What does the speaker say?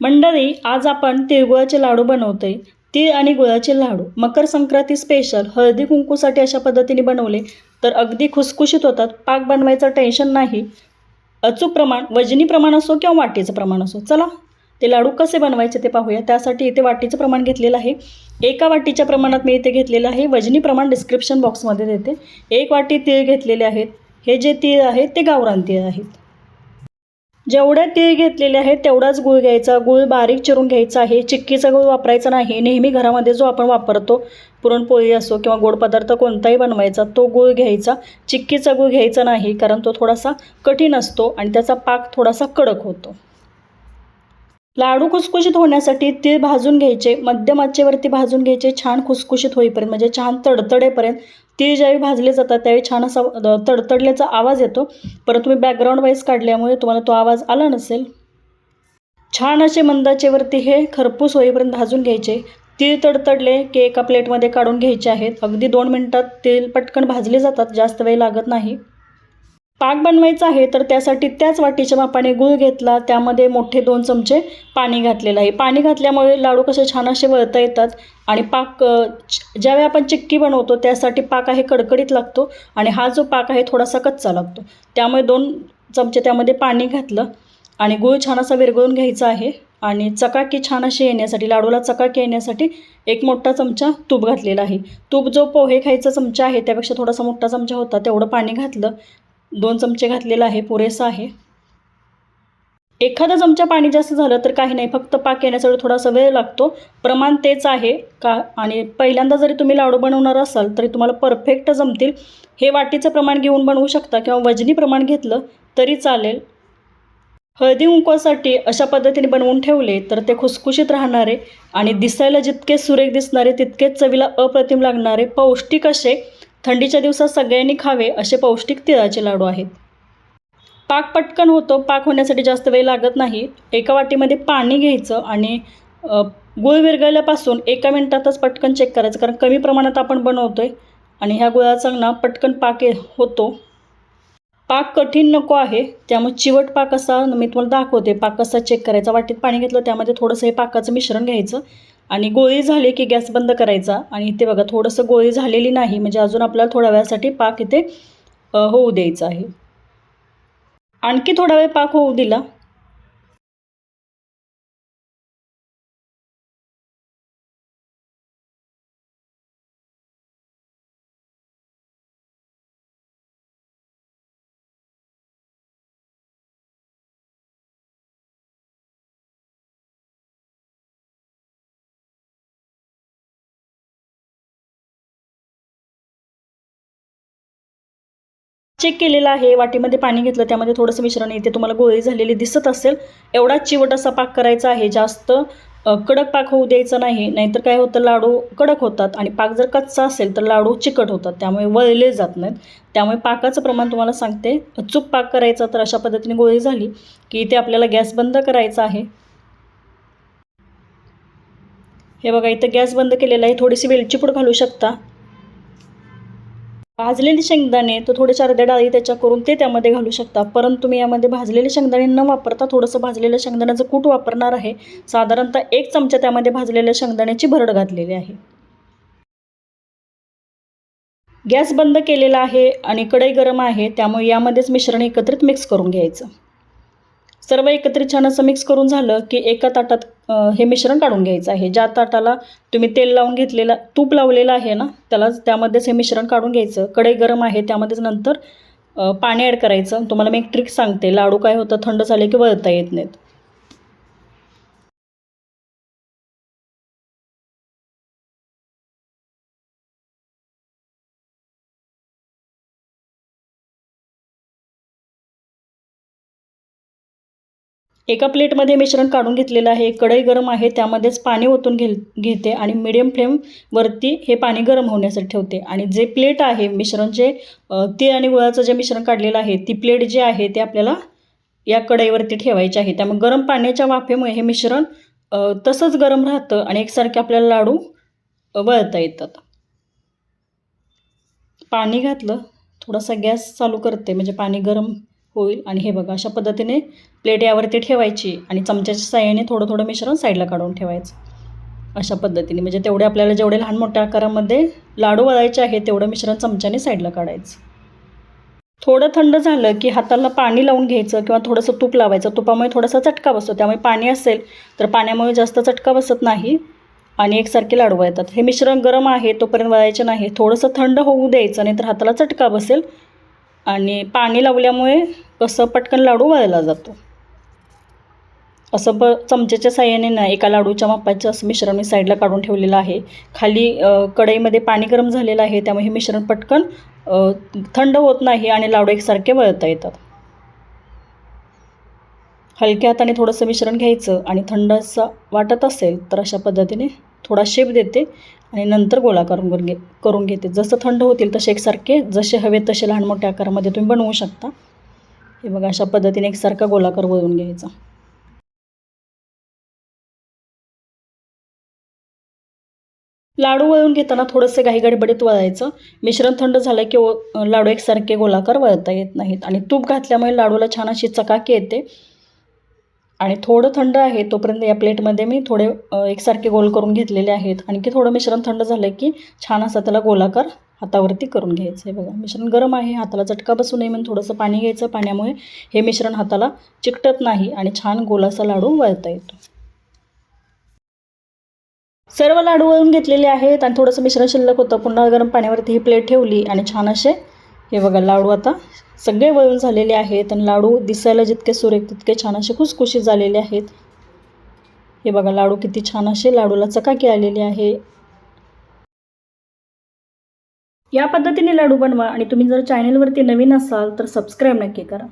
मंडळी आज आपण तिळगुळाचे लाडू बनवतोय. तीळ आणि गुळाचे लाडू. मकर संक्रांती स्पेशल हळदी कुंकूसाठी अशा पद्धतीने बनवले तर अगदी खुसखुशीत होतात. पाक बनवायचं टेन्शन नाही. अचूक प्रमाण वजनी प्रमाण असो किंवा वाटीचं प्रमाण असो. चला ते लाडू कसे बनवायचे ते पाहूया. त्यासाठी इथे वाटीचं प्रमाण घेतलेलं आहे. एका वाटीच्या प्रमाणात मी इथे घेतलेलं आहे. वजनी प्रमाण डिस्क्रिप्शन बॉक्समध्ये देते. एक वाटी तीळ घेतलेले आहेत. हे जे तीळ आहेत ते गावरान तीळ आहेत. जेवढ्या तीळ घेतलेले आहेत तेवढाच गुळ घ्यायचा. गूळ बारीक चिरून घ्यायचा आहे. चिक्कीचा गूळ वापरायचा नाही. नेहमी घरामध्ये जो आपण वापरतो पुरणपोळी असो किंवा गोड पदार्थ कोणताही बनवायचा तो गूळ घ्यायचा. चिक्कीचा गुळ घ्यायचा नाही कारण तो थोडासा कठीण असतो आणि त्याचा पाक थोडासा कडक होतो. लाडू खुसखुशीत होण्यासाठी तीळ भाजून घ्यायचे. मध्यम आचेवरती भाजून घ्यायचे. छान खुसखुशीत होईपर्यंत म्हणजे छान तडतडेपर्यंत ते ज्यावेळी भाजले जातात त्यावेळी छान असा तडतडल्याचा आवाज येतो. परत तुम्ही बॅकग्राऊंड वाईज काढल्यामुळे तुम्हाला तो आवाज आला नसेल. छान असे मंदाचेवरती हे खरपूस होईपर्यंत भाजून घ्यायचे. तीळ तडतडले की एका प्लेटमध्ये काढून घ्यायचे आहेत. अगदी दोन मिनटात तेल पटकन भाजले जातात जास्त वेळ लागत नाही. पाक बनवायचा आहे तर त्यासाठी त्याच वाटीच्या मापाने गूळ घेतला त्यामध्ये मोठे दोन चमचे पाणी घातलेलं आहे. पाणी घातल्यामुळे लाडू कसे छान असे वळता येतात आणि पाक ज्यावेळी आपण चिक्की बनवतो त्यासाठी पाक आहे कडकडीत लागतो आणि हा जो पाक आहे थोडासा कच्चा लागतो. त्यामुळे दोन चमचे त्यामध्ये पाणी घातलं आणि गूळ छान असा विरघळून घ्यायचा आहे आणि चकाकी छान अशी येण्यासाठी लाडूला चकाकी येण्यासाठी एक मोठा चमचा तूप घातलेला आहे. तूप जो पोहे खायचा चमचा आहे त्यापेक्षा थोडासा मोठा चमचा होता तेवढं पाणी घातलं दोन चमचे घातलेलं आहे पुरेसं आहे. एखादा चमचा पाणी जास्त झालं तर काही नाही फक्त पाक येण्यासाठी थोडासा वेळ लागतो. प्रमाण तेच आहे का? आणि पहिल्यांदा जरी तुम्ही लाडू बनवणार असाल तरी तुम्हाला परफेक्ट जमतील. हे वाटीचं प्रमाण घेऊन बनवू शकता किंवा वजनी प्रमाण घेतलं तरी चालेल. हळदी उंकवासाठी अशा पद्धतीने बनवून ठेवले तर ते खुसखुशीत राहणारे आणि दिसायला जितके सुरेख दिसणारे तितकेच चवीला अप्रतिम लागणारे पौष्टिक असे थंडीच्या दिवसात सगळ्यांनी खावे असे पौष्टिक तिळाचे लाडू आहेत. पाक पटकन होतो पाक होण्यासाठी जास्त वेळ लागत नाही. एका वाटीमध्ये पाणी घ्यायचं आणि गुळ विरघळल्यापासून एका मिनटातच पटकन चेक करायचं. कारण कमी प्रमाणात आपण बनवतो आहे आणि ह्या गुळाचा ना पटकन पाक ये- होतो. पाक कठीण नको आहे. त्यामुळे चिवट पाक असा मी तुम्हाला दाखवते. पाक कसा चेक करायचा? वाटीत पाणी घेतलं त्यामध्ये थोडंसं हे पाकाचं मिश्रण घ्यायचं. आणि गोळी झाली की गॅस बंद करायचा. आणि इथे बघा थोडंसं गोळी झालेली नाही म्हणजे अजून आपल्याला थोड्या वेळासाठी पाक इथे होऊ द्यायचा आहे. आणखी थोडा वेळ पाक होऊ दिला. चेक केलेला आहे वाटीमध्ये पाणी घेतलं त्यामध्ये थोडंसं मिश्रण इथे तुम्हाला गोळी झालेली दिसत असेल एवढाच चिवट असा पाक करायचा आहे जास्त कडक पाक होऊ द्यायचा नाही नाहीतर काय होतं लाडू कडक होतात आणि पाक जर कच्चा असेल तर लाडू चिकट होतात त्यामुळे वळले जात नाहीत. त्यामुळे पाकाचं प्रमाण तुम्हाला सांगते अचूक पाक करायचा तर अशा पद्धतीने गोळी झाली की इथे आपल्याला गॅस बंद करायचा आहे. हे बघा इथं गॅस बंद केलेला आहे थोडीशी वेलची पूड घालू शकता. भाजलेले शेंगदाणे तर थोडे अर्ध्या डाळी त्याच्या करून ते त्यामध्ये घालू शकता. परंतु तुम्ही यामध्ये भाजलेले शेंगदाणे न वापरता थोडंसं भाजलेलं शेंगदाण्याचं कूट वापरणार आहे. साधारणतः एक चमचा त्यामध्ये भाजलेल्या शेंगदाण्याची भरड घातलेली आहे. गॅस बंद केलेला आहे आणि कढई गरम आहे. त्यामुळे यामध्येच मिश्रण एकत्रित मिक्स करून घ्यायचं. सर्व एकत्रित छान असं मिक्स करून झालं की एका ताटात हे मिश्रण काढून घ्यायचं आहे. ज्या ताटाला तुम्ही तेल लावून घेतलेला तूप लावलेलं आहे ना त्याला त्यामध्येच हे मिश्रण काढून घ्यायचं. कढई गरम आहे त्यामध्येच नंतर पाणी ॲड करायचं. तुम्हाला मी एक ट्रिक सांगते. लाडू काय होतं थंड झाले की वळता येत नाहीत. एका प्लेटमध्ये मिश्रण काढून घेतलेलं आहे. कढई गरम आहे त्यामध्येच पाणी ओतून घे घेते आणि मिडियम फ्लेमवरती हे पाणी गरम होण्यासाठी ठेवते. आणि जे प्लेट आहे मिश्रण जे अ, तीळ आणि गुळाचं जे मिश्रण काढलेलं आहे ती प्लेट जी आहे ते आपल्याला या कढईवरती ठेवायची आहे. त्यामुळे गरम पाण्याच्या वाफेमुळे हे मिश्रण तसंच गरम राहतं आणि एकसारखे आपल्याला लाडू वळता येतात. पाणी घातलं. थोडासा गॅस चालू करते. म्हणजे पाणी गरम होईल. आणि हे बघा अशा पद्धतीने प्लेट यावरती ठेवायची आणि चमच्याच्या साह्याने थोडं थोडं मिश्रण साईडला काढून ठेवायचं. अशा पद्धतीने. म्हणजे तेवढे आपल्याला जेवढे लहान मोठ्या आकारामध्ये लाडू वळायचे आहे तेवढं मिश्रण चमच्याने साईडला काढायचं. थोडं थंड झालं की हाताला पाणी लावून घ्यायचं किंवा थोडंसं तूप लावायचं. तुपामुळे थोडासा चटका बसतो. त्यामुळे पाणी असेल तर पाण्यामुळे जास्त चटका बसत नाही आणि एकसारखे लाडू वळतात. हे मिश्रण गरम आहे तोपर्यंत वळायचे नाही. थोडंसं थंड होऊ द्यायचं नाही तर हाताला चटका बसेल आणि पाणी लावल्यामुळे कसं पटकन लाडू वळला जातो. असं ब चमच्याच्या साह्याने ना एका लाडूच्या मापाचं असं मिश्रण मी साईडला काढून ठेवलेलं आहे. खाली कढईमध्ये पाणी गरम झालेलं आहे त्यामुळे हे मिश्रण पटकन थंड होत नाही आणि लाडू एकसारखे वळता येतात. हलक्या हाताने थोडंसं मिश्रण घ्यायचं आणि थंड असं वाटत असेल तर अशा पद्धतीने थोडा शेप देते आणि नंतर गोळा करून करून घे करून घेते. जसं थंड होतील तसे एकसारखे जसे हवे तसे लहान मोठ्या आकारामध्ये तुम्ही बनवू शकता. हे बघा अशा पद्धतीने एकसारखा गोलाकार वळून घ्यायचा. लाडू वळून घेताना थोडंसं घाई गडबडीत वळायचं. मिश्रण थंड झालं की लाडू एकसारखे गोलाकार वळता येत नाहीत. आणि तूप घातल्यामुळे लाडूला छान अशी चकाकी येते. आणि थोडं थंड आहे तोपर्यंत या प्लेटमध्ये मी थोडे एकसारखे गोल करून घेतलेले आहेत. आणखी थोडं मिश्रण थंड झालं की छान असा त्याला गोलाकार हातावरती करून घ्यायचं आहे बघा. मिश्रण गरम आहे हाताला चटका बसू नये म्हणून थोडंसं पाणी घ्यायचं पाण्यामुळे हे मिश्रण हाताला चिकटत नाही आणि छान गोलासा लाडू वळता येतो. सर्व लाडू वळून घेतलेले आहेत आणि थोडंसं मिश्रण शिल्लक होतं. पुन्हा गरम पाण्यावरती ही प्लेट ठेवली आणि छान असे हे बघा लाडू आता सगळे वळून झालेले आहेत आणि लाडू दिसायला जितके सुरेख तितके छान असे खुसखुशीत झालेले आहेत. हे बघा लाडू किती छान असे लाडूला चकाकी आलेली आहे. या पद्धतीने लाडू बनवा आणि तुम्ही जर चॅनेलवरती नवीन असाल तर सबस्क्राईब नक्की करा.